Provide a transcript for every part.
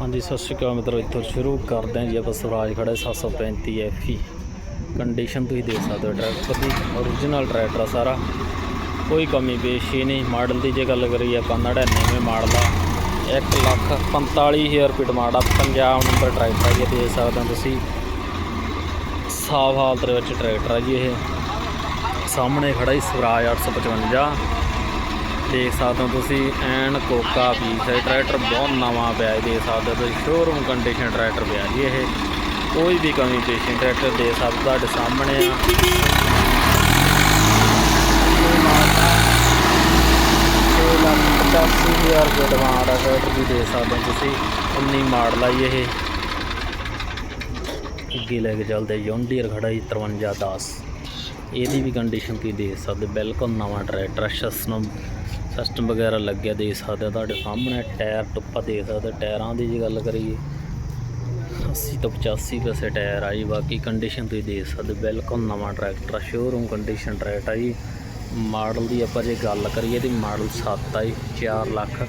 ਹਾਂਜੀ, ਸਤਿ ਸ਼੍ਰੀ ਅਕਾਲ ਮਿੱਤਰੋ। ਇੱਥੋਂ ਸ਼ੁਰੂ ਕਰਦੇ ਹਾਂ ਜੀ ਆਪਾਂ ਸਵਰਾਜ ਖੜਾ 735 ਐਫਈ ਕੰਡੀਸ਼ਨ ਤੁਸੀਂ ਦੇਖ ਸਕਦੇ ਹੋ ਟਰੈਕਟਰ ਦੀ origignal ਟਰੈਕਟਰ ਆ ਸਾਰਾ। ਕੋਈ ਕਮੀ, ਪੇਸ਼ੀ ਨਹੀਂ। ਮਾਡਲ ਦੀ ਜੇ ਗੱਲ ਕਰੀਏ ਆਪਾਂ 99 ਮਾਡਲ ਆ। 1 ਲੱਖ 45000 ਰੁਪਏ ਡਿਮਾਂਡ ਆ। ਪੰਜਾਬ ਨੰਬਰ ਟਰੈਕਟਰ ਆ ਜੀ, ਇਹ ਦੇਖ ਸਕਦੇ ਹੋ ਤੁਸੀਂ। ਸਾਫ਼ ਹਾਲਤ ਦੇ ਵਿੱਚ ਟਰੈਕਟਰ ਆ ਜੀ ਇਹ। ਸਾਹਮਣੇ ਖੜਾ ਹੀ ਸਵਰਾਜ 855 ਦੇਖ ਸਕਦੇ ਹੋ ਤੁਸੀਂ, ਐਨ ਕੋਕਾ ਪੀਸ ਹੈ, ਟਰੈਕਟਰ ਬਹੁਤ ਨਵਾਂ ਪਿਆ ਦੇਖ ਸਕਦੇ ਹੋ ਤੁਸੀਂ ਸ਼ੋਰੂਮ ਕੰਡੀਸ਼ਨ ਟਰੈਕਟਰ ਪਿਆ ਜੀ ਇਹ। ਕੋਈ ਵੀ ਕਮੀ ਪੇਸ਼ੀ ਟਰੈਕਟਰ ਦੇ ਸਕਦੇ ਤੁਹਾਡੇ ਸਾਹਮਣੇ ਆ। ਪਚਾਸੀ ਹਜ਼ਾਰ ਰੁਪਏ ਡਿਮਾਂਡ ਆ ਟਰੈਕਟਰ ਦੀ ਦੇ ਸਕਦੇ ਹੋ ਤੁਸੀਂ 19 ਮਾਡਲ ਆ ਇਹ। ਅੱਗੇ ਲੈ ਕੇ ਚੱਲਦੇ, ਯੋਂਡੀਅਰ ਖੜਾ ਜੀ 5310 ਇਹਦੀ ਵੀ ਕੰਡੀਸ਼ਨ ਤੁਸੀਂ ਦੇਖ ਸਕਦੇ? ਬਿਲਕੁਲ ਨਵਾਂ ਟਰੈਕਟਰ ਸਿਸਟਮ ਸਿਸਟਮ ਵਗੈਰਾ ਲੱਗਿਆ ਦੇਖ ਸਕਦੇ ਤੁਹਾਡੇ ਸਾਹਮਣੇ। ਟਾਇਰ ਟੁੱਪਾ ਦੇਖ ਸਕਦੇ ਟਾਇਰਾਂ ਦੀ ਜੇ ਗੱਲ ਕਰੀਏ। 80 ਤੋਂ 85 ਪੈਸੇ ਟਾਇਰ ਆ ਜੀ ਬਾਕੀ ਕੰਡੀਸ਼ਨ ਤੁਸੀਂ ਦੇਖ ਸਕਦੇ ਹੋ, ਬਿਲਕੁਲ ਨਵਾਂ ਟਰੈਕਟਰ ਸ਼ੋਰੂਮ ਕੰਡੀਸ਼ਨ ਟਰੈਕਟਰ ਆ ਜੀ। ਮਾਡਲ ਦੀ ਆਪਾਂ ਜੇ ਗੱਲ ਕਰੀਏ ਤੇ ਮਾਡਲ 7 ਆ ਜੀ 4 ਲੱਖ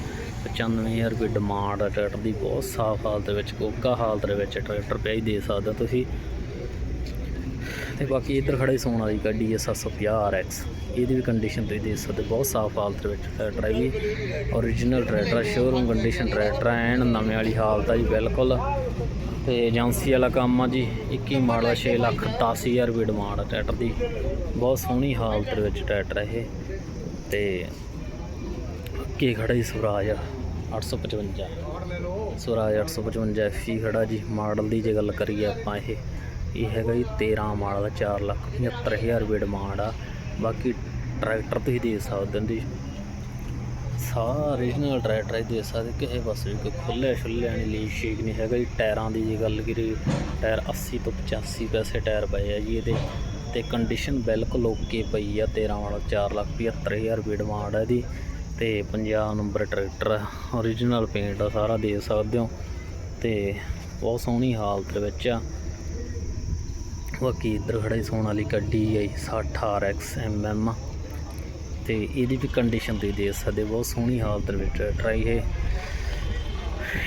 95000 ਰੁਪਏ ਡਿਮਾਂਡ ਆ ਟਰੈਕਟਰ ਦੀ ਬਹੁਤ ਸਾਫ਼ ਹਾਲਤ ਵਿੱਚ ਕੋਕਾ ਹਾਲਤ ਦੇ ਵਿੱਚ ਟਰੈਕਟਰ ਪਿਆ ਹੀ ਦੇ ਸਕਦੇ ਤੁਸੀਂ। ਤੇ ਬਾਕੀ ਇੱਧਰ ਖੜਾ ਹੀ ਸੋਨ ਵਾਲੀ ਗੱਡੀ ਹੈ 750 RX ਇਹਦੀ ਵੀ ਕੰਡੀਸ਼ਨ ਤੁਸੀਂ ਦੇਖ ਸਕਦੇ ਬਹੁਤ ਸਾਫ਼ ਹਾਲਤ ਵਿੱਚ ਟਰੈਕਟਰ ਹੈ ਵੀ origignal ਟਰੈਕਟਰ ਹੈ ਸ਼ੋਰੂਮ ਕੰਡੀਸ਼ਨ ਟਰੈਕਟਰ ਐਨ ਨਵੇਂ ਵਾਲੀ ਹਾਲਤ ਆ ਜੀ, ਬਿਲਕੁਲ। ਤੇ ਏਜੰਸੀ ਵਾਲਾ ਕੰਮ ਆ ਜੀ 21 ਮਾਡਲ 6 ਲੱਖ 10000 ਰੁਪਏ ਡਿਮਾਂਡ ਆ ਟਰੈਕਟਰ ਦੀ। ਬਹੁਤ ਸੋਹਣੀ ਹਾਲਤ ਦੇ ਵਿੱਚ ਟਰੈਕਟਰ ਇਹ। ਤੇ ਅੱਗੇ ਖੜਾ ਜੀ ਸਵਰਾਜ 855 ਸਵਰਾਜ 855 ਐਫੀ ਖੜਾ ਜੀ, ਮਾਡਲ ਦੀ ਜੇ ਗੱਲ ਕਰੀਏ ਆਪਾਂ ਇਹ। ਇਹ ਹੈਗਾ ਜੀ 13 ਮਾਡਲ 4 ਲੱਖ 75000 ਰੁਪਏ ਡਿਮਾਂਡ ਆ। ਬਾਕੀ ਟਰੈਕਟਰ ਤੁਸੀਂ ਦੇ ਸਕਦੇ ਹੋ ਜੀ। ਸਾਰਾ origignal ਟਰੈਕਟਰ ਹੀ ਦੇ ਸਕਦੇ ਕਿਸੇ ਪਾਸੇ ਵੀ ਕੋਈ ਖੁੱਲੇ ਛੁੱਲੇ ਨਹੀਂ ਲੀਕ ਸ਼ੀਕ ਨਹੀਂ ਹੈਗਾ ਜੀ। ਟਾਇਰਾਂ ਦੀ ਜੇ ਗੱਲ ਕਰੀਏ, ਟਾਇਰ 80 ਤੋਂ 85 ਪੈਸੇ ਟਾਇਰ ਪਏ ਆ ਜੀ ਇਹਦੇ। ਤੇ ਕੰਡੀਸ਼ਨ ਬਿਲਕੁਲ ਓਕੇ ਪਈ ਆ 13 ਵਾਲਾ 4 ਲੱਖ 75000 ਰੁਪਏ ਡਿਮਾਂਡ ਆ ਇਹਦੀ। ਤੇ 50 ਨੰਬਰ ਟਰੈਕਟਰ origignal ਪੇਂਟ ਆ, ਸਾਰਾ ਦੇ ਸਕਦੇ ਹੋ। ਤੇ ਬਹੁਤ ਸੋਹਣੀ ਹਾਲਤ ਵਿੱਚ ਆ। ਬਾਕੀ ਇੱਧਰ ਖੜਾ ਹੀ ਸੋਹਣ ਵਾਲੀ ਗੱਡੀ ਹੈ 60 RX MM ਤੇ ਇਹਦੀ ਵੀ ਕੰਡੀਸ਼ਨ ਤੁਸੀਂ ਦੇਖ ਸਕਦੇ ਬਹੁਤ ਸੋਹਣੀ ਹਾਲਤ ਵਿੱਚ ਟਰਾਈ ਹੈ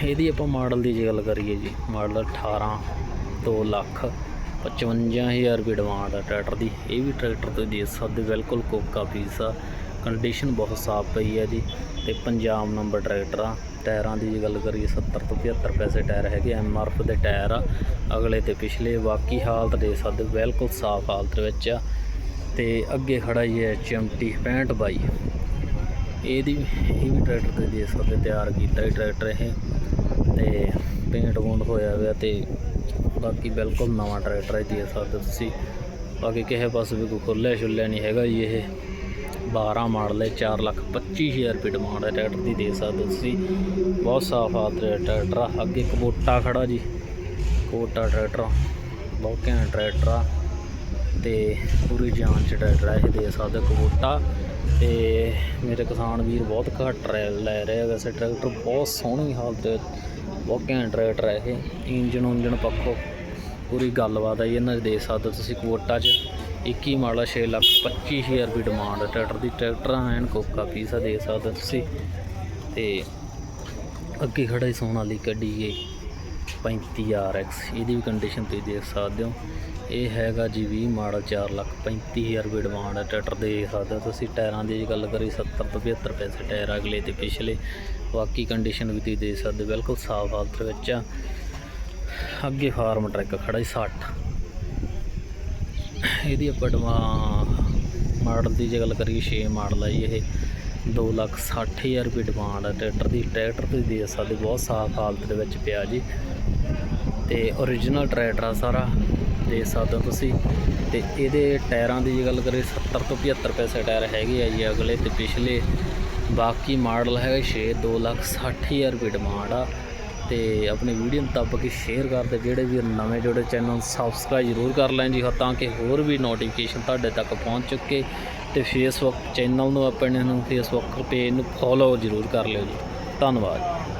ਇਹਦੀ ਆਪਾਂ ਮਾਡਲ ਦੀ ਜੇ ਗੱਲ ਕਰੀਏ ਜੀ ਮਾਡਲ 18 2 ਲੱਖ 55000 ਰੁਪਏ ਡਿਮਾਂਡ ਆ ਟਰੈਕਟਰ ਦੀ। ਇਹ ਵੀ ਟਰੈਕਟਰ ਤੁਸੀਂ ਦੇਖ ਸਕਦੇ ਬਿਲਕੁਲ ਕੋਕਾ ਪੀਸ ਆ। ਕੰਡੀਸ਼ਨ ਬਹੁਤ ਸਾਫ਼ ਪਈ ਹੈ ਜੀ ਤੇ ਪੰਜਾਬ ਨੰਬਰ ਟਰੈਕਟਰ ਆ ਟਾਇਰਾਂ ਦੀ ਜੇ ਗੱਲ ਕਰੀਏ 70 ਤੋਂ 75 ਪੈਸੇ ਟਾਇਰ ਹੈਗੇ ਐਮ ਆਰ ਐਫ ਦੇ ਟਾਇਰ ਆ, ਅਗਲੇ ਤੇ ਪਿਛਲੇ ਬਾਕੀ ਹਾਲਤ ਦੇ ਸਕਦੇ ਬਿਲਕੁਲ ਸਾਫ਼ ਹਾਲਤ ਵਿੱਚ ਆ ਤੇ ਅੱਗੇ ਖੜਾ ਹੀ ਹੈ ਚਿਮਟੀ 65 ਬਾਈ। ਇਹਦੀ ਇਹ ਵੀ ਟਰੈਕਟਰ ਤੇ ਦੇ ਸਕਦੇ ਤਿਆਰ ਕੀਤਾ ਹੀ ਟਰੈਕਟਰ ਇਹ ਤੇ ਪੇਂਟ ਵੂੰਡ ਹੋਇਆ ਹੋਇਆ ਤੇ ਬਾਕੀ ਬਿਲਕੁਲ ਨਵਾਂ ਟਰੈਕਟਰ ਹੈ ਦੇ ਸਕਦੇ ਤੁਸੀਂ। ਬਾਕੀ ਕਿਸੇ ਪਾਸੇ ਵੀ ਕੋਈ ਖੁੱਲੇ ਛੁੱਲੇ ਨਹੀਂ ਹੈਗਾ ਜੀ ਇਹ। 12 ਮਾਡਲ ਹੈ 4 ਲੱਖ 25000 ਰੁਪਏ ਡਿਮਾਂਡ ਹੈ, ਟਰੈਕਟਰ ਦੀ ਦੇ ਸਕਦੇ ਹੋ ਤੁਸੀਂ। ਬਹੁਤ ਸਾਫ਼ ਹਾਲਤ ਟਰੈਕਟਰ ਆ। ਅੱਗੇ ਕਬੋਟਾ ਖੜਾ ਜੀ ਕੋਟਾ ਟਰੈਕਟਰ ਬਹੁਤ ਘੈਂਟ ਟਰੈਕਟਰ ਆ ਤੇ ਪੂਰੀ ਜਾਨ ਚ ਟਰੈਕਟਰ ਆ, ਇਹ ਦੇ ਸਕਦੇ ਕਬੋਟਾ। ਤੇ ਮੇਰੇ ਕਿਸਾਨ ਵੀਰ ਬਹੁਤ ਘੱਟ ਰੈ ਲੈ ਰਹੇ ਆ ਵੈਸੇ ਟਰੈਕਟਰ, ਬਹੁਤ ਸੋਹਣੀ ਹਾਲਤ ਬਹੁਤ ਘੈਂਟ ਟਰੈਕਟਰ ਹੈ ਇਹ। ਇੰਜਨ ਉਂਜਨ ਪੱਖੋਂ ਪੂਰੀ ਗੱਲਬਾਤ ਹੈ ਜੀ, ਇਹਨਾਂ ਦੇ ਦੇ ਸਕਦੇ ਹੋ ਤੁਸੀਂ ਕੋਟਾ 'ਚ। 21 ਮਾਡਲ 6 ਲੱਖ 25000 ਰੁਪਏ ਡਿਮਾਂਡ ਟਰੈਕਟਰ ਦੀ ਟਰੈਕਟਰਾਂ ਐਨ ਕੋਕਾ ਪੀਸਾ ਦੇ ਸਕਦੇ ਹੋ ਤੁਸੀਂ। ਤੇ ਅੱਗੇ ਖੜਾ ਹੀ ਸੋਨਾਲੀ ਗੱਡੀ ਹੈ 35 RX ਇਹਦੀ ਵੀ ਕੰਡੀਸ਼ਨ ਤੁਸੀਂ ਦੇਖ ਸਕਦੇ ਹੋ। ਇਹ ਹੈਗਾ ਜੀ 20 ਮਾਡਲ 4 ਲੱਖ 35000 ਰੁਪਏ ਡਿਮਾਂਡ ਹੈ ਟਰੈਕਟਰ ਦੇ ਸਕਦੇ ਹੋ ਤੁਸੀਂ ਟਾਇਰਾਂ ਦੀ ਜੇ ਗੱਲ ਕਰੀ 70 ਤੋਂ 75 ਪੈਸੇ ਟਾਇਰ ਅਗਲੇ ਤੇ ਪਿਛਲੇ। ਬਾਕੀ ਕੰਡੀਸ਼ਨ ਵੀ ਤੁਸੀਂ ਦੇਖ ਸਕਦੇ ਹੋ, ਬਿਲਕੁਲ ਸਾਫ਼ ਹਾਲਤ ਵਿੱਚ ਆ। ਅੱਗੇ ਫਾਰਮ ਟਰੈਕ ਖੜਾ ਹੀ 60 ਇਹਦੀ ਆਪਾਂ ਡਿਮਾ ਮਾਡਲ ਦੀ ਜੇ ਗੱਲ ਕਰੀਏ 6 ਮਾਡਲ ਆ ਜੀ ਇਹ। 2 ਲੱਖ 60000 ਰੁਪਏ ਡਿਮਾਂਡ ਹੈ ਟਰੈਕਟਰ ਦੀ, ਟਰੈਕਟਰ ਤੁਸੀਂ ਦੇ ਸਕਦੇ ਬਹੁਤ ਸਾਫ਼ ਹਾਲਤ ਦੇ ਵਿੱਚ ਪਿਆ ਜੀ। ਤੇ origignal ਟਰੈਕਟਰ ਆ ਸਾਰਾ, ਦੇ ਸਕਦੇ ਹੋ ਤੁਸੀਂ। ਤੇ ਇਹਦੇ ਟਾਇਰਾਂ ਦੀ ਜੇ ਗੱਲ ਕਰੀਏ 70 ਤੋਂ 75 ਪੈਸੇ ਟਾਇਰ ਹੈਗੇ ਆ ਜੀ ਅਗਲੇ ਤੇ ਪਿਛਲੇ। ਬਾਕੀ ਮਾਡਲ ਹੈਗਾ 6 2 ਲੱਖ 60000 ਰੁਪਏ ਡਿਮਾਂਡ ਆ। ਤੇ ਆਪਣੀ ਵੀਡੀਓ ਨੂੰ ਦੱਬ ਕੇ ਸ਼ੇਅਰ ਕਰਦੇ ਜਿਹੜੇ ਵੀ ਨਵੇਂ ਜੁੜੇ ਚੈਨਲ ਸਬਸਕ੍ਰਾਈਬ ਜ਼ਰੂਰ ਕਰ ਲੈਣ ਜੀ ਤਾਂ ਕਿ ਹੋਰ ਵੀ ਨੋਟੀਫਿਕੇਸ਼ਨ ਤੁਹਾਡੇ ਤੱਕ ਪਹੁੰਚ ਚੁੱਕੇ ਤੇ ਫੇਸਬੁੱਕ ਚੈਨਲ ਨੂੰ ਆਪਣੇ ਨੂੰ ਫੇਸਬੁੱਕ ਪੇਜ ਨੂੰ ਫੋਲੋ ਜ਼ਰੂਰ ਕਰ ਲਿਓ ਜੀ। ਧੰਨਵਾਦ।